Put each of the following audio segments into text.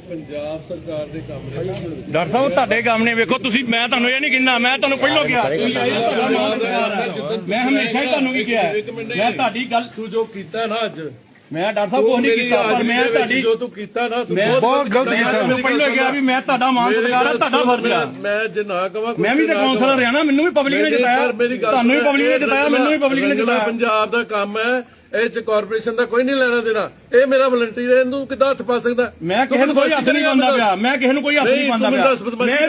ਪੰਜਾਬ ਸਰਕਾਰ ਦੇ ਕੰਮ ਨੇ। ਡਾਕਟਰ ਸਾਹਿਬ ਤੁਹਾਡੇ ਕੰਮ ਨੇ ਵੇਖੋ ਤੁਸੀਂ ਮੈਂ ਤੁਹਾਨੂੰ ਇਹ ਨਹੀਂ ਕਹਿੰਦਾ ਮੈਂ ਤੁਹਾਨੂੰ ਪਹਿਲਾਂ ਕਿਹਾ। ਮੈਂ ਹਮੇਸ਼ਾ ਹੀ ਤੁਹਾਨੂੰ ਵੀ ਕਿਹਾ ਮੈਂ ਤੁਹਾਡੀ ਗੱਲ ਤੂੰ ਜੋ ਕੀਤਾ ਨਾ ਅੱਜ ਮੈਂ ਡਾਕਟਰ ਸਾਹਿਬ ਕੁਛ ਨਹੀਂ ਕੀਤਾ ਪਰ ਮੈਂ ਤੁਹਾਡੀ ਜੋ ਤੂੰ ਕੀਤਾ ਨਾ ਤੂੰ ਮੈਂ ਬਹੁਤ ਗਲਤ ਮੈਂ ਕੀਤਾ। ਤੁਹਾਨੂੰ ਪਹਿਲਾਂ ਕਿਹਾ ਵੀ ਮੈਂ ਤੁਹਾਡਾ ਮਾਨ ਸਤਿਕਾਰ ਹੈ ਗੱਲ ਤੁਹਾਡਾ ਫਰਜ਼ ਆ। ਮੈਂ- ਮੈਂ ਜੇ ਨਾ ਕਵਾਂ ਮੈਂ ਵੀ ਤਾਂ ਕਾਉਂਸਲਰ ਰਿਹਾ ਨਾ ਮੈਨੂੰ ਵੀ ਪਬਲਿਕ ਨੇ ਜਿਤਾਇਆ। ਤੁਹਾਨੂੰ ਵੀ ਪਬਲਿਕ ਨੇ ਜਿਤਾਇਆ ਮੈਨੂੰ ਵੀ ਪਬਲਿਕ ਨੇ ਜਿਤਾਇਆ। ਪੰਜਾਬ ਦਾ ਕੰਮ ਹੈ। ਇਹ ਚ ਕਾਰਪੋਰੇਸ਼ਨ ਦਾ ਕੋਈ ਨਹੀਂ ਲੈਣਾ ਦੇਣਾ। ਇਹ ਮੇਰਾ ਵਲੰਟੀਅਰ ਹੈ ਇਹਨੂੰ ਕਿੱਦਾਂ ਹੱਥ ਪਾ ਸਕਦਾ? ਮੈਂ ਕਿਸੇ ਨੂੰ ਕੋਈ ਹੱਥ ਨਹੀਂ ਪਾਉਂਦਾ ਪਿਆ। ਮੈਂ ਕਿਸੇ ਨੂੰ ਕੋਈ ਹੱਥ ਨਹੀਂ ਨਹੀਂ, ਪਾਉਂਦਾ ਪਿਆ।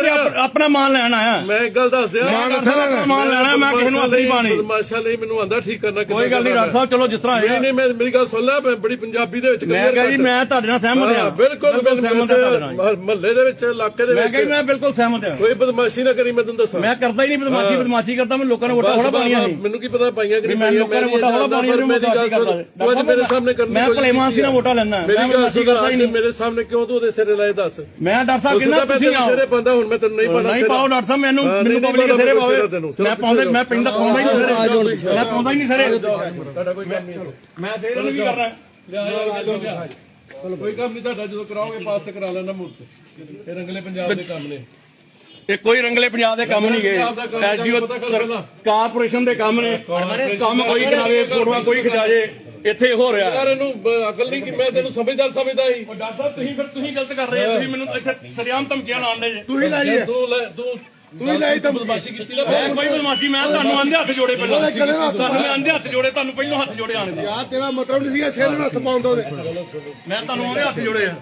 ਮੈਂ ਆਪਣਾ ਮਾਨ ਲੈਣ ਆਇਆ। ਮੈਂ ਇੱਕ ਗੱਲ ਦੱਸ ਦਿਆਂ ਮਾਨ ਆਪਣਾ ਮਾਨ ਲੈਣਾ ਮੈਂ ਕਿਸੇ ਨੂੰ ਹੱਥ ਨਹੀਂ ਪਾਣੀ ਬਦਮਾਸ਼ਾ ਲਈ ਮੈਨੂੰ ਆਂਦਾ ਠੀਕ ਕਰਨਾ ਕਿੱਦਾਂ ਕੋਈ ਗੱਲ ਨਹੀਂ ਡਾਕਟਰ ਸਾਹਿਬ ਚਲੋ ਜਿਸ ਤਰ੍ਹਾਂ ਨਹੀਂ ਨਹੀਂ ਮੈਂ ਮੇਰੀ ਗੱਲ ਸੁਣ ਲੈ ਮੈਂ ਬੜੀ ਪੰਜਾਬੀ ਦੇ ਵਿੱਚ ਮੈਂ clear ਕਿਹਾ ਜੀ ਕਰ- ਮੈਂ ਤੁਹਾਡੇ ਨਾਲ ਸਹਿਮਤ ਹਾਂ, ਬਿਲਕੁਲ ਸਹਿਮਤ ਹਾਂ। ਮਹੱਲੇ ਦੇ ਵਿੱਚ ਇਲਾਕੇ ਦੇ ਮੈਂ ਵਿੱਚ ਕਿਹਾ ਜੀ ਮੈਂ ਬਿਲਕੁਲ ਸਹਿਮਤ ਹਾਂ। ਕੋਈ ਬਦਮਾਸ਼ੀ ਨਾ ਕਰੀ ਮੈਂ ਤੈਨੂੰ ਦੱਸਾਂ। ਮੈਂ ਕਰਦਾ ਹੀ ਨਹੀਂ ਬਦਮਾਸ਼ੀ ਬਦਮਾਸ਼ੀ ਕਰਦਾ ਮੈਂ ਲੋਕਾਂ ਨੂੰ ਵੋਟਾਂ ਥੋੜਾ ਪਾਉਣੀਆਂ ਸੀ। ਮੈਨੂੰ ਕੀ ਪਤਾ ਪਾਈਆਂ ਕਿ ਨਹੀਂ ਮੈਂ ਲੋਕਾਂ ਨੂੰ ਵੋਟਾਂ ਥੋੜਾ ਮੈਂ ਮੇਰੀ ਗੱਲ ਤੂੰ ਅੱਜ ਮੇਰੇ ਸਾਹਮਣੇ ਕਰਨ ਮੈਂ ਭਲੇਮਾਨ ਸੀ ਨਾਲ ਵੋਟਾਂ ਲੈਣਾ ਮੇਰੀ ਗੱਲ ਸੁਣ ਅੱਜ ਮੇਰੇ ਸਾਹਮਣੇ ਕਿਉਂ ਤੂੰ ਉਹਦੇ ਸਿਰੇ ਲਾਏ ਦੱਸ? ਮੈਂ ਡਾਕਟਰ ਸਾਹਿਬ ਕਿੰਨਾ ਤੁਸੀਂ ਆਓ ਸਿਰੇ ਪਾਉਂਦਾ ਹੁਣ ਮੈਂ ਤੈਨੂੰ ਨਹੀਂ ਪਾਣਾ ਨਹੀਂ ਪਾਓ ਡਾਕਟਰ ਸਾਹਿਬ ਮੈਨੂੰ ਮੈਨੂੰ ਪਬਲਿਕ ਸਿਰੇ ਪਾਵੇ। ਮੈਂ ਪਾਉਂਦਾ ਮੈਂ ਪਿੰਡ ਪਾਉਂਦਾ ਹੀ ਨਹੀਂ ਸਿਰੇ। ਮੈਂ ਪਾਉਂਦਾ ਹੀ ਨਹੀਂ ਸਿਰੇ। ਤੁਹਾਡਾ ਕੋਈ ਕੰਮ ਨਹੀਂ ਮੈਂ ਸਿਰੇ ਨੂੰ ਕੀ ਕਰਨਾ ਕੋਈ ਕੰਮ ਨਹੀਂ ਤੁਹਾਡਾ ਜਦੋਂ ਕਰਾਓਗੇ ਪਾਸ ਤੇ ਕਰਾ ਲੈਣਾ ਮੁਫਤ ਇਹ ਰੰਗਲੇ ਪੰਜਾਬ ਦੇ ਕੰਮ ਨੇ। ਇਹ ਕੋਈ ਰੰਗਲੇ ਪੰਜਾਬ ਦੇ ਕੰਮ ਨਹੀਂ ਗਏ। ਐਸਡੀਓ ਕਾਰਪੋਰੇਸ਼ਨ ਦੇ ਕੰਮ ਨੇ। ਕੰਮ ਕੋਈ ਕਰਾਵੇ ਫੋਟੋਆਂ ਕੋਈ ਖਿਚਾਵੇ ਇੱਥੇ ਹੋ ਰਿਹਾ। ਯਾਰ ਇਹਨੂੰ ਅਕਲ ਨਹੀਂ ਕਿ ਮੈਂ ਤੈਨੂੰ ਸਮਝਦਾਰ ਸਮਝਦਾ ਸੀ ਡਾਕਟਰ ਸਾਹਿਬ ਤੁਸੀਂ ਫਿਰ ਤੁਸੀਂ ਗਲਤ ਕਰ ਰਹੇ ਹੋ। ਤੁਸੀਂ ਮੈਨੂੰ ਇੱਥੇ ਸਰਿਆਮ ਧਮਕੀਆਂ ਲਾਉਣ ਦੇ। ਤੂੰ ਹੀ ਲਾਈ ਹੈ। ਤੂੰ ਲੈ ਤੂੰ ਤੂੰ ਹੀ ਲਾਈ ਤਾਂ ਬਦਮਾਸ਼ੀ ਕੀਤੀ ਨਾ ਮੈਂ ਕੋਈ ਬਦਮਾਸ਼ੀ ਮੈਂ ਤੁਹਾਨੂੰ ਆਂਦੇ ਹੱਥ ਜੋੜੇ ਪਹਿਲਾਂ। ਤੁਹਾਨੂੰ ਮੈਂ ਆਂਦੇ ਹੱਥ ਜੋੜੇ ਤੁਹਾਨੂੰ ਪਹਿਲਾਂ ਹੱਥ ਜੋੜੇ ਆਣਗੇ ਯਾਰ ਤੇਰਾ ਮਤਲਬ ਨਹੀਂ ਸੀਗਾ ਸਿਰ ਨੂੰ ਹੱਥ ਪਾਉਣ ਦਾ ਉਹਦੇ। ਮੈਂ ਤੁਹਾਨੂੰ ਆਂਦੇ ਹੱਥ ਜੋੜੇ ਆ।